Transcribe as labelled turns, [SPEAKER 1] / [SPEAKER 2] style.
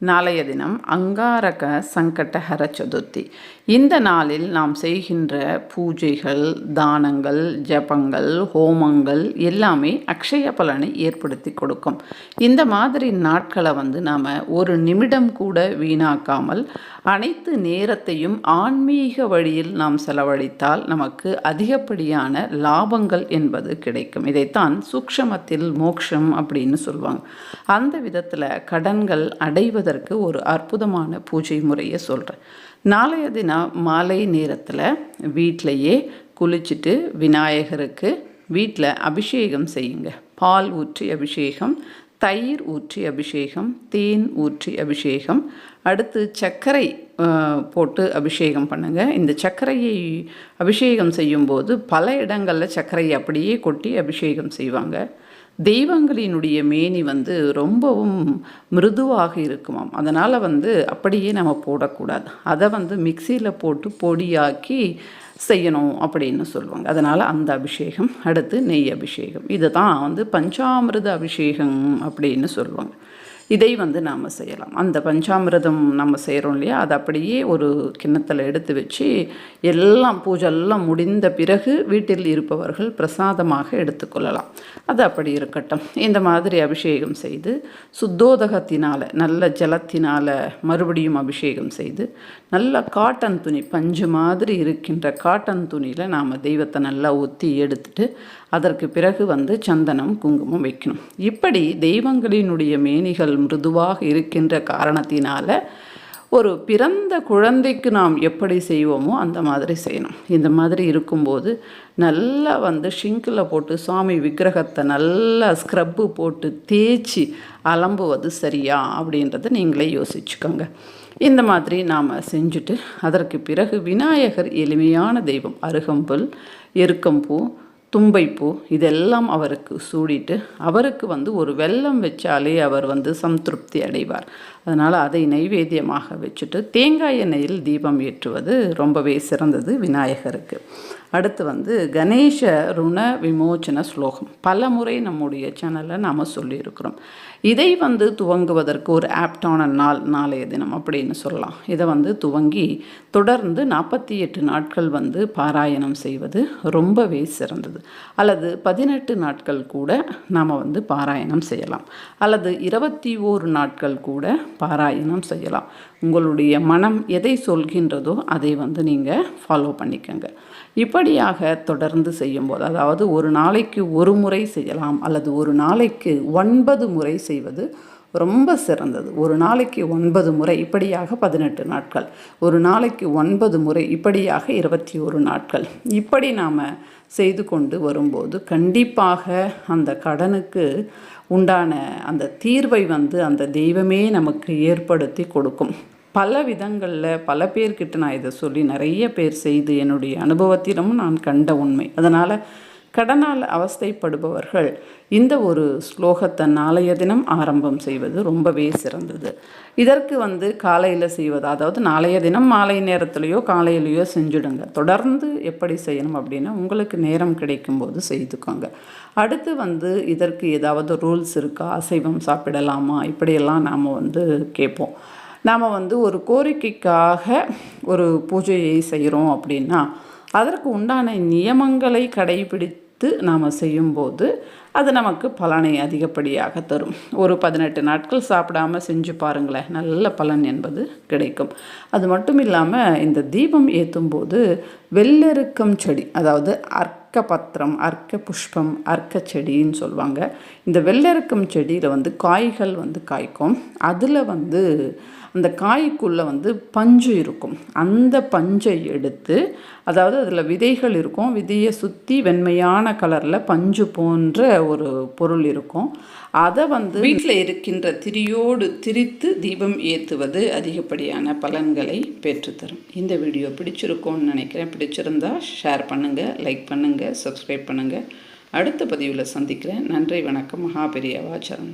[SPEAKER 1] நாளைய தினம் அங்காரக சங்கடஹர சதுர்த்தி. இந்த நாளில் நாம் செய்கின்ற பூஜைகள் தானங்கள் ஜபங்கள் ஹோமங்கள் எல்லாமே அக்ஷய பலனை ஏற்படுத்தி கொடுக்கும். இந்த மாதிரி நாட்களை வந்து நாம் ஒரு நிமிடம் கூட வீணாக்காமல் அனைத்து நேரத்தையும் ஆன்மீக வழியில் நாம் செலவழித்தால் நமக்கு அதிகப்படியான லாபங்கள் என்பது கிடைக்கும். இதைத்தான் சூக்ஷமத்தில் மோக்ஷம் அப்படின்னு சொல்லுவாங்க அந்த விதத்தில் கடன்கள் செய்வதற்கு ஒரு அற்புதமான பூஜை முறையை சொல்கிறேன் நாளைய தினம் மாலை நேரத்தில் வீட்டிலையே குளிச்சுட்டு விநாயகருக்கு வீட்டில் அபிஷேகம் செய்யுங்க. பால் ஊற்றி அபிஷேகம் தயிர் ஊற்றி அபிஷேகம் தேன் ஊற்றி அபிஷேகம். அடுத்து சர்க்கரை போட்டு அபிஷேகம் பண்ணுங்கள் இந்த சர்க்கரையை அபிஷேகம் செய்யும்போது பல இடங்களில் சர்க்கரையை அப்படியே கொட்டி அபிஷேகம் செய்வாங்க. தெய்வங்களினுடைய மேனி வந்து ரொம்பவும் மிருதுவாக இருக்குமாம். அதனால் வந்து அப்படியே நம்ம போடக்கூடாது. அதை வந்து மிக்சியில் போட்டு பொடியாக்கி செய்யணும் அப்படின்னு சொல்லுவாங்க. அதனால் அந்த அபிஷேகம் அடுத்து நெய் அபிஷேகம். இதுதான் வந்து பஞ்சாமிரத அபிஷேகம் அப்படின்னு சொல்லுவாங்க. இதை வந்து நாம் செய்யலாம். அந்த பஞ்சாமிரதம் நம்ம செய்கிறோம் இல்லையா? அதை அப்படியே ஒரு கிண்ணத்தில் எடுத்து வச்சு எல்லாம் பூஜை எல்லாம் முடிந்த பிறகு வீட்டில் இருப்பவர்கள் பிரசாதமாக எடுத்துக்கொள்ளலாம் அது அப்படி இருக்கட்டும். இந்த மாதிரி அபிஷேகம் செய்து சுத்தோதகத்தினால் நல்ல ஜலத்தினால் மறுபடியும் அபிஷேகம் செய்து நல்ல காட்டன் துணி பஞ்சு மாதிரி இருக்கின்ற காட்டன் துணியில் நாம் தெய்வத்தை நல்லா ஒத்தி எடுத்துட்டு அதற்கு பிறகு வந்து சந்தனம் குங்குமம் வைக்கணும். இப்படி தெய்வங்களினுடைய மேனிகள் மிருதுவாக இருக்கின்ற காரணத்தினால ஒரு பிறந்த குழந்தைக்கு நாம் எப்படி செய்வோமோ அந்த மாதிரி செய்யணும். இந்த மாதிரி இருக்கும்போது நல்லா வந்து ஷிங்கில் போட்டு சுவாமி விக்கிரகத்தை நல்லா ஸ்க்ரப்பு போட்டு தேய்ச்சி அலம்புவது சரியா அப்படின்றத நீங்களே யோசிச்சுக்கோங்க. இந்த மாதிரி நாம் செஞ்சுட்டு அதற்கு பிறகு விநாயகர் எளிமையான தெய்வம் அருகம்புல் எருக்கம்பூ தும்பைப்பூ இதெல்லாம் அவருக்கு சூடிட்டு அவருக்கு வந்து ஒரு வெல்லம் வச்சாலே அவர் வந்து சம்திருப்தி அடைவார். அதனால் அதை நைவேத்தியமாக வச்சுட்டு தேங்காய் எண்ணெயில் தீபம் ஏற்றுவது ரொம்பவே சிறந்தது விநாயகருக்கு. அடுத்து வந்து கணேச ருண விமோச்சன ஸ்லோகம். பல முறை நம்முடைய சேனலில் நாம் சொல்லியிருக்கிறோம். இதை வந்து துவங்குவதற்கு ஒரு ஆப்டான நாள் நாளைய தினம் அப்படின்னு சொல்லலாம். இதை வந்து துவங்கி தொடர்ந்து நாற்பத்தி எட்டு நாட்கள் வந்து பாராயணம் செய்வது ரொம்பவே சிறந்தது. அல்லது பதினெட்டு நாட்கள் கூட நாம் வந்து பாராயணம் செய்யலாம். அல்லது இருபத்தி ஓரு நாட்கள் கூட பாராயணம் செய்யலாம். உங்களுடைய மனம் எதை சொல்கின்றதோ அதை வந்து நீங்கள் ஃபாலோ பண்ணிக்கோங்க. இப்படியாக தொடர்ந்து செய்யும்போது அதாவது ஒரு நாளைக்கு ஒரு முறை செய்யலாம் அல்லது ஒரு நாளைக்கு ஒன்பது முறை செய்வது ரொம்ப சிறந்தது. ஒரு நாளைக்கு ஒன்பது முறை இப்படியாக பதினெட்டு நாட்கள். ஒரு நாளைக்கு ஒன்பது முறை இப்படியாக இருபத்தி ஒரு நாட்கள். இப்படி நாம் செய்து கொண்டு வரும்போது கண்டிப்பாக அந்த கடனுக்கு உண்டான அந்த தீர்வை வந்து அந்த தெய்வமே நமக்கு ஏற்படுத்தி கொடுக்கும். பல விதங்களில் பல பேர்கிட்ட நான் இதை சொல்லி நிறைய பேர் செய்து என்னுடைய அனுபவத்திலும் நான் கண்ட உண்மை. அதனால் கடனால் அவஸ்தைப்படுபவர்கள். இந்த ஒரு ஸ்லோகத்தை நாளைய தினம் ஆரம்பம் செய்வது ரொம்பவே சிறந்தது. இதற்கு வந்து காலையில் செய்வது அதாவது நாளைய தினம் மாலை நேரத்துலையோ காலையிலையோ செஞ்சுடுங்க. தொடர்ந்து எப்படி செய்யணும் அப்படின்னா உங்களுக்கு நேரம் கிடைக்கும்போது செய்துக்கோங்க. அடுத்து வந்து இதற்கு ஏதாவது ரூல்ஸ் இருக்கா? அசைவம் சாப்பிடலாமா? இப்படியெல்லாம் நாம் வந்து கேட்போம். நாம் வந்து ஒரு கோரிக்கைக்காக ஒரு பூஜையை செய்கிறோம் அப்படின்னா அதற்கு உண்டான நியமங்களை கடைபிடித்து நாம் செய்யும்போது அது நமக்கு பலனை அதிகப்படியாக தரும். ஒரு பதினெட்டு நாட்கள் சாப்பிடாம செஞ்சு பாருங்களேன் நல்ல பலன் என்பது கிடைக்கும். அது மட்டும் இல்லாமல் இந்த தீபம் ஏற்றும் போது வெள்ளெருக்கம் செடி அதாவது அர்க்க பத்திரம் அர்க்க புஷ்பம் அர்க்க செடின்னு சொல்லுவாங்க. இந்த வெள்ளெருக்கம் செடியில் வந்து காய்கள் வந்து காய்க்கும். அதில் வந்து அந்த காய்க்குள்ளே வந்து பஞ்சு இருக்கும். அந்த பஞ்சை எடுத்து அதாவது அதில் விதைகள் இருக்கும். விதையை சுற்றி வெண்மையான கலரில் பஞ்சு போன்ற ஒரு பொருள் இருக்கும். அதை வந்து வீட்டில் இருக்கின்ற திரியோடு திரித்து தீபம் ஏற்றுவது அதிகப்படியான பலன்களை பெற்றுத்தரும். இந்த வீடியோ பிடிச்சிருக்கோன்னு நினைக்கிறேன். பிடிச்சிருந்தா ஷேர் பண்ணுங்கள் லைக் பண்ணுங்கள் பண்ணுங்கள் சப்ஸ்கிரைப் பண்ணுங்கள் அடுத்த பதிவில் சந்திக்கிறேன். நன்றி வணக்கம். மகாபெரியவாச்சரம்